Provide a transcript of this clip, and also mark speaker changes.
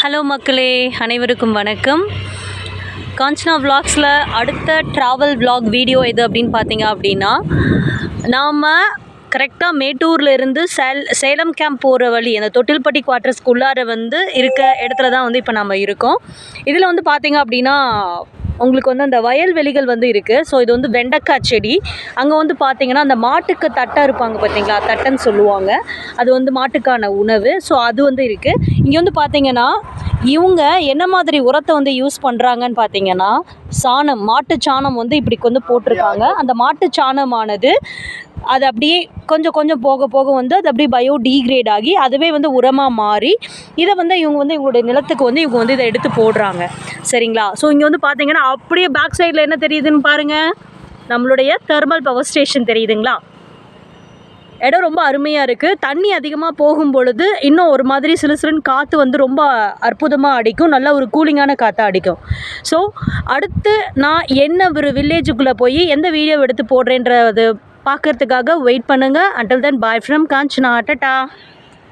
Speaker 1: Hello மக்களே அனைவருக்கும் வணக்கம். காஞ்சனா விலாக்ஸில் அடுத்த ட்ராவல் vlog வீடியோ எது அப்படின்னு பார்த்தீங்க அப்படின்னா நாம் கரெக்டாக மேட்டூரில் இருந்து சேல் சேலம் கேம்ப் போகிற வழி அந்த தொட்டில்பட்டி குவார்டர்ஸ்க்கு உள்ளார வந்து இருக்க இடத்துல தான் வந்து இப்போ நம்ம இருக்கோம். இதில் வந்து பார்த்தீங்க அப்படின்னா உங்களுக்கு வந்து அந்த வயல்வெளிகள் வந்து இருக்குது ஸோ இது வந்து வெண்டைக்காய் செடி. அங்கே வந்து பார்த்தீங்கன்னா அந்த மாட்டுக்கு தட்டை இருப்பாங்க பார்த்தீங்களா தட்டைன்னு சொல்லுவாங்க. அது வந்து மாட்டுக்கான உணவு. ஸோ அது வந்து இருக்குது இங்கே வந்து பார்த்தீங்கன்னா இவங்க என்ன மாதிரி உரத்தை வந்து யூஸ் பண்ணுறாங்கன்னு பார்த்தீங்கன்னா சாணம் மாட்டு சாணம் வந்து இப்படி வந்து போட்டிருக்காங்க. அந்த மாட்டு சாணமானது அது அப்படியே கொஞ்சம் கொஞ்சம் போக போக வந்து அது அப்படியே பயோ டீக்ரேட் ஆகி அதுவே வந்து உரமாக மாறி இதை வந்து இவங்க வந்து இவங்களுடைய நிலத்துக்கு வந்து இவங்க வந்து இதை எடுத்து போடுறாங்க. சரிங்களா? ஸோ இங்கே வந்து பார்த்தீங்கன்னா அப்படியே பேக் சைடில் என்ன தெரியுதுன்னு பாருங்கள் நம்மளுடைய தெர்மல் பவர் ஸ்டேஷன் தெரியுதுங்களா? இடம் ரொம்ப அருமையாக இருக்குது தண்ணி அதிகமாக போகும் பொழுது இன்னும் ஒரு மாதிரி சிலுசிலுன்னு காற்று வந்து ரொம்ப அற்புதமாக அடிக்கும். நல்ல ஒரு கூலிங்கான காற்றாக அடிக்கும். ஸோ அடுத்து நான் என்ன ஒரு வில்லேஜுக்குள்ளே போய் எந்த வீடியோ எடுத்து போடுறேன்றது பார்க்கறதுக்காக வெயிட் பண்ணுங்கள் until then bye from Kanchana அட்டட்டா